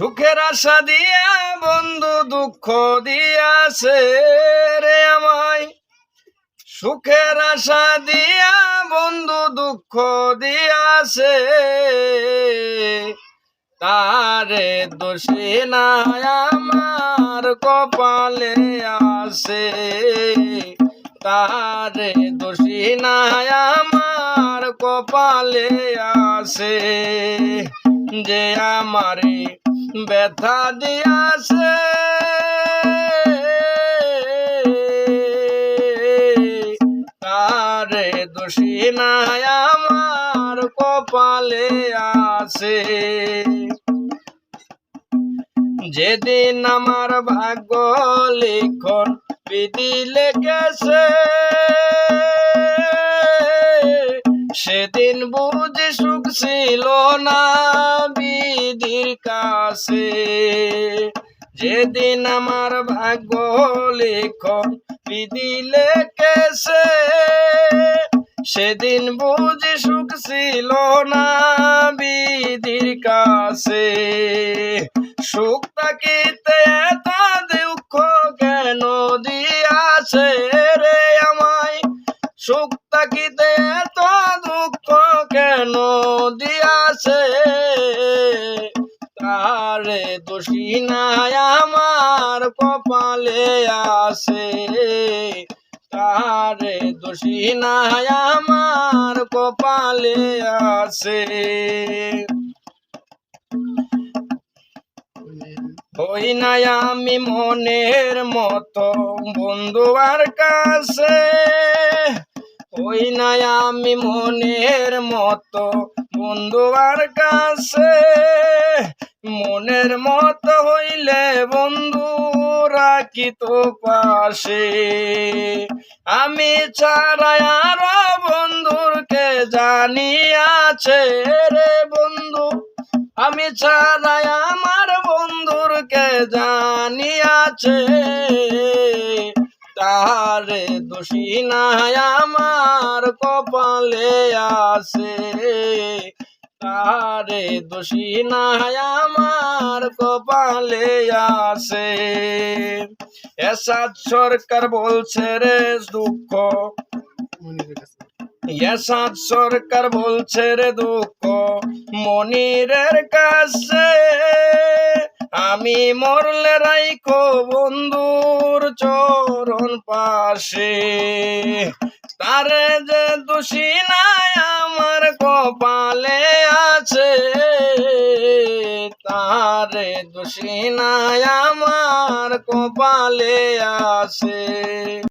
সুখের আশা দিয়া, বন্ধু দুঃখ দিয়াছে রে আমায়। সুখের আশা দিয়া, বন্ধু দুঃখ দিয়াছে তারে দোষী নাই আমার কপালে আছে তারে দোষী নাই আমার কপালে আছে যে আমারে ব্যথা দিয়াছে তারে দোষী নাই আমার কপালে আছে। যেদিন আমার ভাগ্য লিখন বিধি লেগেছে, সেদিন বুঝি সুখ ছিল না। কাছে। যেদিন আমার ভাগ্য লিখন বিধি লেগেছে সেদিন বুঝি সুখ ছিল না বিধির কাছে। সুখ তাকিতে এত দুঃখ কেন দিয়াছে রে আমায়? সুখ তাকিতে তারে দোষী আমার কপালে আছে তারে দোষী আমার কপালে আছে হই নাই আমি মনের মতো বন্ধু আর কাছে। হই নাই আমি মনের মতো বন্ধু আর কাছে। মনের মত হইলে বন্ধু, রাখি তো পাশে। আমি ছাড়া আর বন্ধুরকে জানিয়াছে রে বন্ধু? আমি ছাড়াই আমার বন্ধুরকে জানিয়াছে তারে দোষী নাই আমার কপালে আছে। তারে দোষী নাই আমার কপালে আছে এসাদ সরকার বলছে রে দুঃখ। এসাদ সরকার বলছে রে দুঃখ। মনিরের কাছে আমি মরলে রাইখো বন্ধুর চরণ পাশে। তারে যে দোষী নাই দোষী নাই আমার কপালে আছে